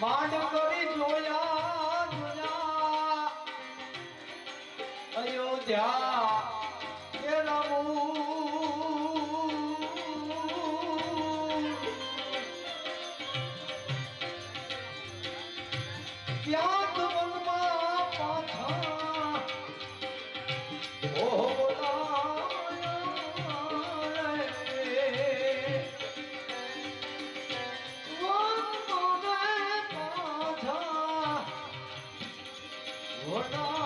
માંડ કરી જોયા જોયા અયોધ્યા કે રમું ત્યાં Oh, no.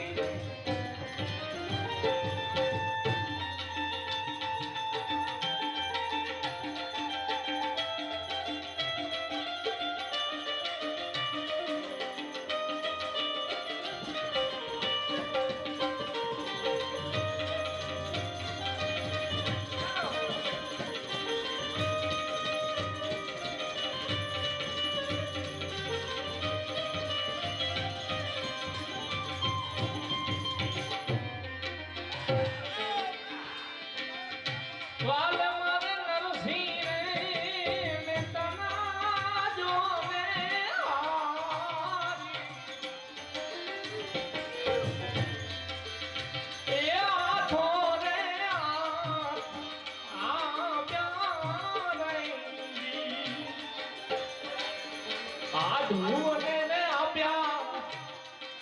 આઠુંને ને આપ્યા.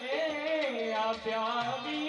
એ આપ્યા વિઠ્ઠલ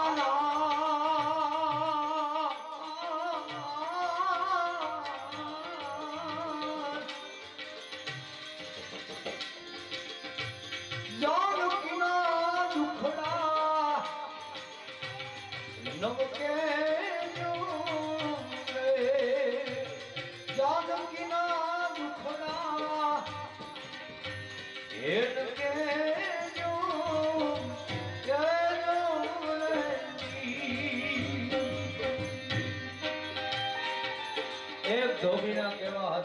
ધોબીના કેવા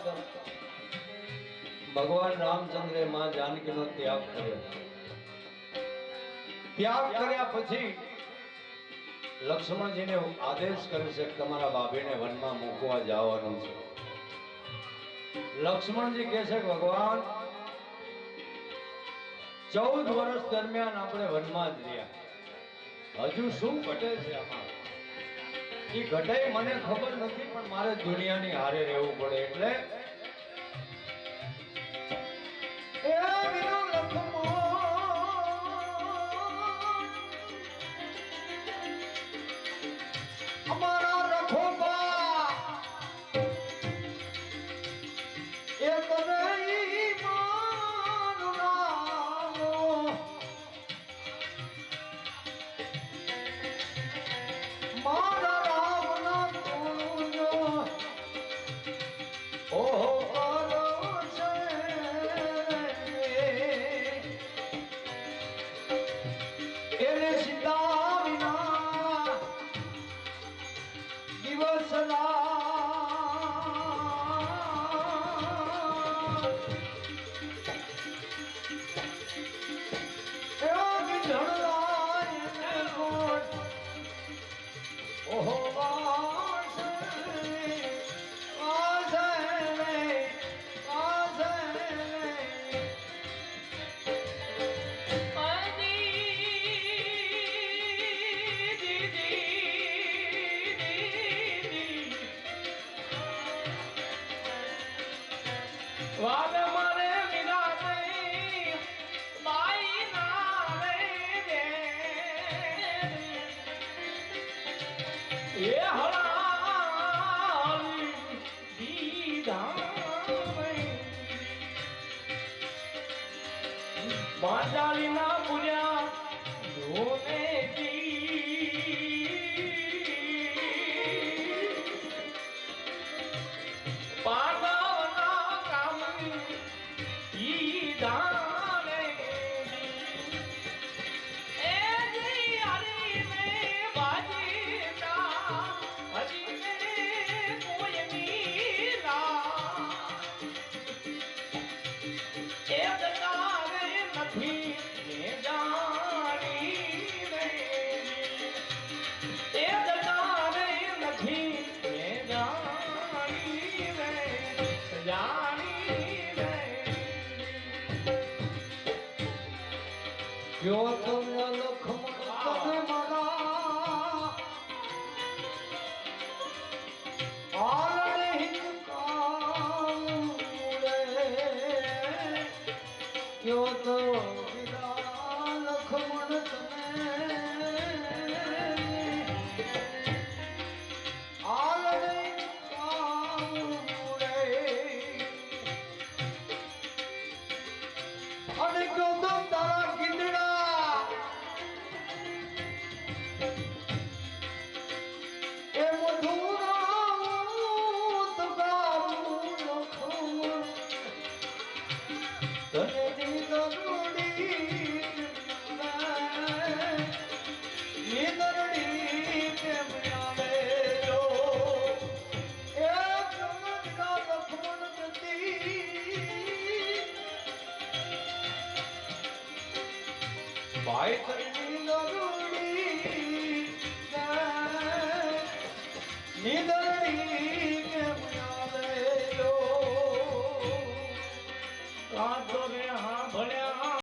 ભગવાન રામચંદ્રે માં જાનકીનો ત્યાગ કર્યો. ત્યાગ કર્યા પછી લક્ષ્મણજીને આદેશ કરે છે તમારા બાબીને વનમાં મૂકવા જવાનું છે. લક્ષ્મણજી કે છે, ભગવાન, ચૌદ વર્ષ દરમિયાન આપણે વનમાં જ રહ્યા. હજુ શું ઘટે છે આમાં? એ ઘટાઈ મને ખબર નથી પણ મારે દુનિયાની હારે રહેવું પડે એટલે Yeah. કયો તો લખમણ તમે અને ગૌતમ તારા ગીંદડા એ મધુર તો weiteren